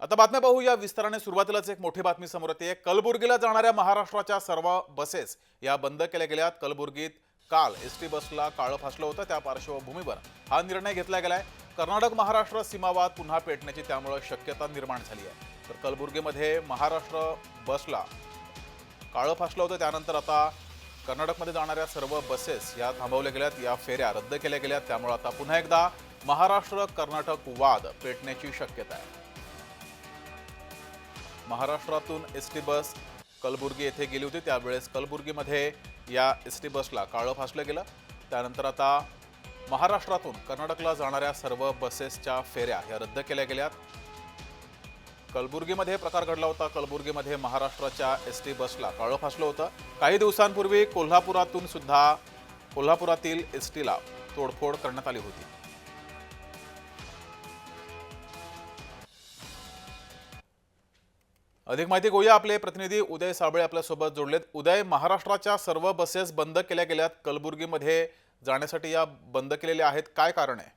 आता बातम्या पाहूया. विस्ताराने सुरुवातीलाच एक मोठी बातमी समोर येते. कलबुर्गीला जाणाऱ्या महाराष्ट्राच्या सर्व बसेस या बंद केल्या गेल्यात. कलबुर्गीत काल एस टी बसला काळं फासलं होतं. त्या पार्श्वभूमीवर हा निर्णय घेतला गेलाय. कर्नाटक महाराष्ट्र सीमावाद पुन्हा पेटण्याची त्यामुळं शक्यता निर्माण झाली आहे. तर कलबुर्गीमध्ये महाराष्ट्र बसला काळं फासलं होतं. त्यानंतर आता कर्नाटकमध्ये जाणाऱ्या सर्व बसेस या थांबवल्या गेल्यात. या फेऱ्या रद्द केल्या गेल्यात. त्यामुळे आता पुन्हा एकदा महाराष्ट्र कर्नाटक वाद पेटण्याची शक्यता आहे. महाराष्ट्रातून एस टी बस कलबुर्गी येथे गेली होती. त्यावेळेस कलबुर्गीमध्ये या एस टी बसला काळं फासलं गेलं. त्यानंतर आता महाराष्ट्रातून कर्नाटकला जाणाऱ्या सर्व बसेसच्या फेऱ्या ह्या रद्द केल्या गेल्यात. कलबुर्गीमध्ये प्रकार घडला होता. कलबुर्गीमध्ये महाराष्ट्राच्या एस टी बसला काळं फासलं होतं. काही दिवसांपूर्वी कोल्हापुरातून सुद्धा कोल्हापुरातील एस टीला तोडफोड करण्यात आली होती. अधिक माहिती घेऊया. आपले प्रतिनिधी उदय साबळे आपल्यासोबत जोडलेत. उदय महाराष्ट्राच्या सर्व बसेस बंद केल्या गेल्यात. कलबुर्गीमध्ये जाण्यासाठी या बंद केलेल्या आहेत. काय कारण आहे?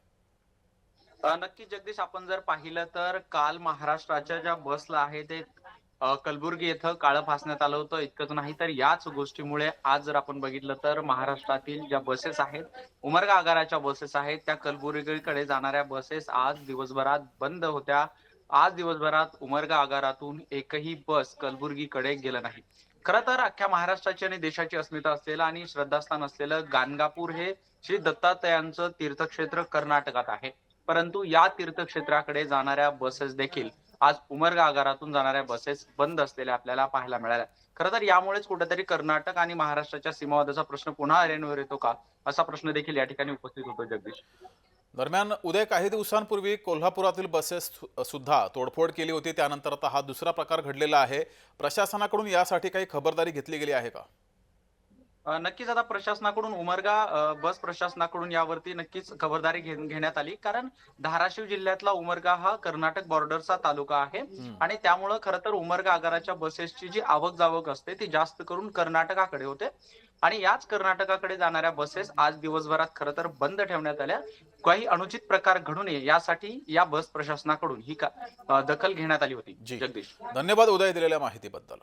नक्की जगदीश आपण जर पाहिलं तर काल महाराष्ट्राच्या ज्या बसला आहे ते कलबुर्गी येथं काळं फासण्यात आलं होतं. इतकंच नाही तर याच गोष्टीमुळे आज जर आपण बघितलं तर महाराष्ट्रातील ज्या बसेस आहेत उमरगा आगाराच्या बसेस आहेत त्या कलबुर्गीकडे जाणाऱ्या बसेस आज दिवसभरात बंद होत्या. आज दिवसभरात उमरगा आगारातून एकही बस कलबुर्गीकडे गेलं नाही. खर तर अख्ख्या महाराष्ट्राची आणि देशाची अस्मिता असलेलं आणि श्रद्धास्थान असलेलं गाणगापूर हे श्री दत्तात्रयांचं तीर्थक्षेत्र कर्नाटकात आहे. परंतु या तीर्थक्षेत्राकडे जाणाऱ्या बसेस देखील आज उमरगा आगारातून जाणाऱ्या बसेस बंद असलेल्या आपल्याला पाहायला मिळाल्या. खरं तर यामुळेच कुठेतरी कर्नाटक आणि महाराष्ट्राच्या सीमावादाचा प्रश्न पुन्हा अरेनवर येतो का? असा प्रश्न देखील या ठिकाणी उपस्थित होतो जगदीश. दरम्यान उद्या काही दिवसांपूर्वी कोल्हापुरातील बसेस सुद्धा तोडफोड केली होती. त्यानंतर आता हा दुसरा प्रकार घडलेला आहे. प्रशासनाकडून यासाठी काही खबरदारी घेतली गेली आहे का? नक्कीच आता प्रशासनाकडून उमरगा बस प्रशासनाकडून यावरती नक्कीच खबरदारी घेण्यात आली. कारण धाराशिव जिल्ह्यातला उमरगा हा कर्नाटक बॉर्डरचा तालुका आहे. आणि त्यामुळं खरं तर उमरगा आगाराच्या बसेसची जी आवक जावक असते ती जास्त करून कर्नाटकाकडे होते. आणि याच कर्नाटकाकडे जाणाऱ्या बसेस आज दिवसभरात खरं तर बंद ठेवण्यात आल्या. काही अनुचित प्रकार घडू नये यासाठी या बस प्रशासनाकडून ही दखल घेण्यात आली होती. जगदीश. धन्यवाद उदय दिलेल्या माहितीबद्दल.